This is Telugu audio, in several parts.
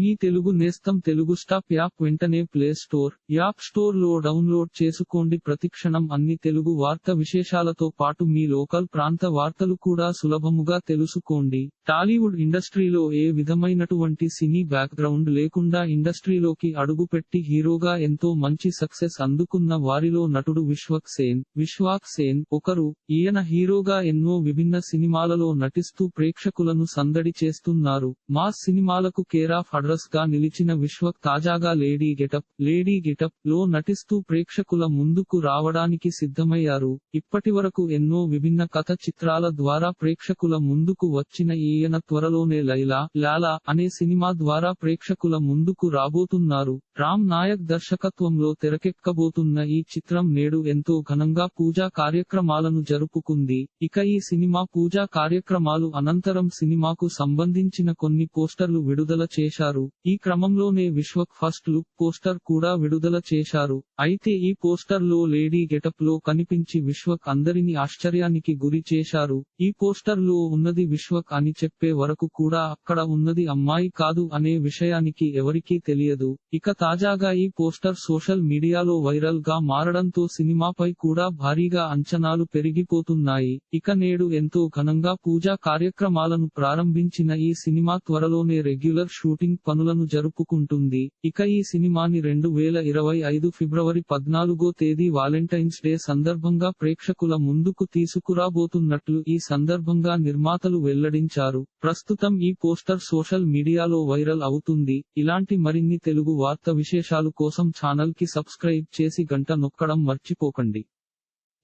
మీ తెలుగు నేస్తం తెలుగు స్టాప్ యాప్ వెంటనే ప్లే స్టోర్ యాప్ స్టోర్లో డౌన్లోడ్ చేసుకోండి. ప్రతిక్షణం అన్ని తెలుగు వార్త విశేషాలతో పాటు మీ లోకల్ ప్రాంత వార్తలు కూడా సులభముగా తెలుసుకోండి. టాలీవుడ్ ఇండస్ట్రీలో ఏ విధమైనటువంటి సినీ బ్యాక్గ్రౌండ్ లేకుండా ఇండస్ట్రీలోకి అడుగుపెట్టి హీరోగా ఎంతో మంచి సక్సెస్ అందుకున్న వారిలో నటుడు విశ్వక్ సేన్. విశ్వాక్ సేన్ ఒకరు ఈయన హీరోగా ఎన్నో విభిన్న సినిమాలలో నటిస్తూ ప్రేక్షకులను సందడి చేస్తున్నారు. మా సినిమాలకు కేర్ అడ్రస్గా నిలిచిన విశ్వక్ తాజాగా లేడీ గెటప్ లేడీ గెటప్లో నటిస్తూ ప్రేక్షకుల ముందుకు రావడానికి సిద్ధమయ్యారు. ఇప్పటివరకు ఎన్నో విభిన్న కథ చిత్రాల ద్వారా ప్రేక్షకుల ముందుకు వచ్చిన ఈయన త్వరలోనే లైలా లాలా అనే సినిమా ద్వారా ప్రేక్షకుల ముందుకు రాబోతున్నారు. రామ్ నాయక్ దర్శకత్వంలో తెరకెక్కబోతున్న ఈ చిత్రం నేడు ఎంతో ఘనంగా పూజా కార్యక్రమాలను జరుపుకుంది. ఇక ఈ సినిమా పూజా కార్యక్రమాలు అనంతరం సినిమాకు సంబంధించిన కొన్ని పోస్టర్లు విడుదల చేశారు. చేశారు. ఈ క్రమంలోనే విశ్వక్ ఫస్ట్ లుక్ పోస్టర్ కూడా విడుదల చేశారు. అయితే ఈ పోస్టర్లో లేడీ గెటప్లో కనిపించి విశ్వక్ అందరిని ఆశ్చర్యానికి గురి చేశారు. ఈ పోస్టర్లో ఉన్నది విశ్వక్ అని చెప్పే వరకు కూడా అక్కడ ఉన్నది అమ్మాయి కాదు అనే విషయానికి ఎవరికీ తెలియదు. ఇక తాజాగా ఈ పోస్టర్ సోషల్ మీడియాలో వైరల్గా మారడంతో సినిమాపై కూడా భారీగా అంచనాలు పెరిగిపోతున్నాయి. ఇక నేడు ఎంతో ఘనంగా పూజా కార్యక్రమాలను ప్రారంభించిన ఈ సినిమా త్వరలోనే రెగ్యులర్ షూటింగ్ పనులను జరుపుకుంటుంది. ఇక ఈ సినిమాని రెండు వేల ఇరవై ఐదు ఫిబ్రవరి పద్నాలుగో తేదీ వాలెంటైన్స్ డే సందర్భంగా ప్రేక్షకుల ముందుకు తీసుకురాబోతున్నట్లు ఈ సందర్భంగా నిర్మాతలు వెల్లడించారు. ప్రస్తుతం ఈ పోస్టర్ సోషల్ మీడియాలో వైరల్ అవుతుంది. ఇలాంటి మరిన్ని తెలుగు వార్త విశేషాలు కోసం ఛానల్కి సబ్స్క్రైబ్ చేసి గంట నొక్కడం మర్చిపోకండి.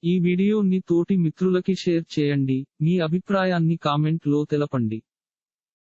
ఈ వీడియోని తోటి మిత్రులకి షేర్ చేయండి. మీ అభిప్రాయాన్ని కామెంట్లో తెలపండి.